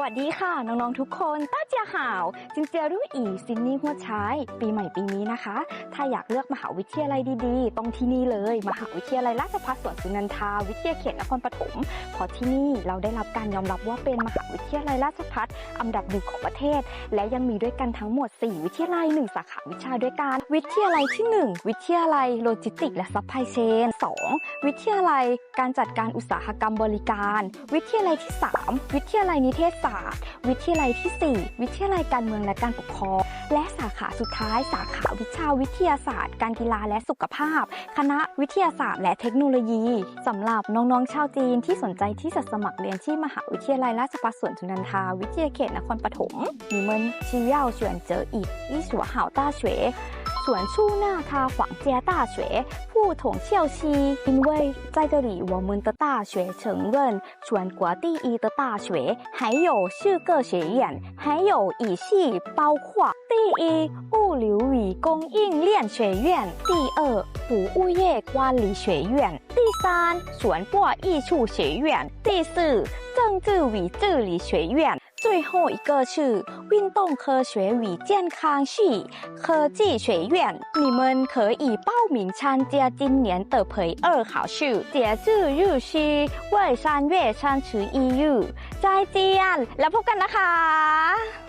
วัสดีค่ะ น้อง ๆ ทุกคนต้าเจียข่าว จินเจียรุ่อีซินนี่หัวใช้ปีใหม่ปีนี้นะคะ ถ้าอยากเลือกมหาวิทยาลัยดีๆ ต้องที่นี่เลย มหาวิทยาลัยราชภัฏสวนสุนันทา วิทยาเขตนครปฐมเพราะที่นี่เราได้รับการยอมรับว่าเป็นมหาวิทยาลัยราชภัฏอันดับหนึ่งของประเทศ และยังมีด้วยกันทั้งหมด 4 วิทยาลัย 1 สาขาวิชาด้วยกัน วิทยาลัยที่ 1 วิทยาลัยโลจิสติกและซัพพลายเชน 2. วิทยาลัยการจัดการอุตสาหกรรมบริการ วิทยาลัยที่ 3 วิทยาลัยนิเทศศาสตร์วิทยาลัยที่ 4 วิทยาลัยการเมืองและการปกครอง และสาขาสุดท้าย สาขาวิชาวิทยาศาสตร์ การกีฬาและสุขภาพ คณะวิทยาศาสตร์และเทคโนโลยีสำหรับน้องๆชาวจีนที่สนใจที่จะสมัครเรียนที่มหาวิทยาลัยราชภัฏสวนสุนันทา วิทยาเขตนครปฐม你们需要选择一一所好大学 选出那他皇家大学不同校系，因为在这里我们的大学承认全国第一的大学，还有四个学院，还有语系包括第一物流与供应链学院，第二服务业管理学院，第三传播艺术学院，第四政治与治理学院。最后一个是运动科学与健康系科技学院，你们可以报名参加今年的培二考试，截至日期为三月三十一日。再见，แล้วพบกันนะคะ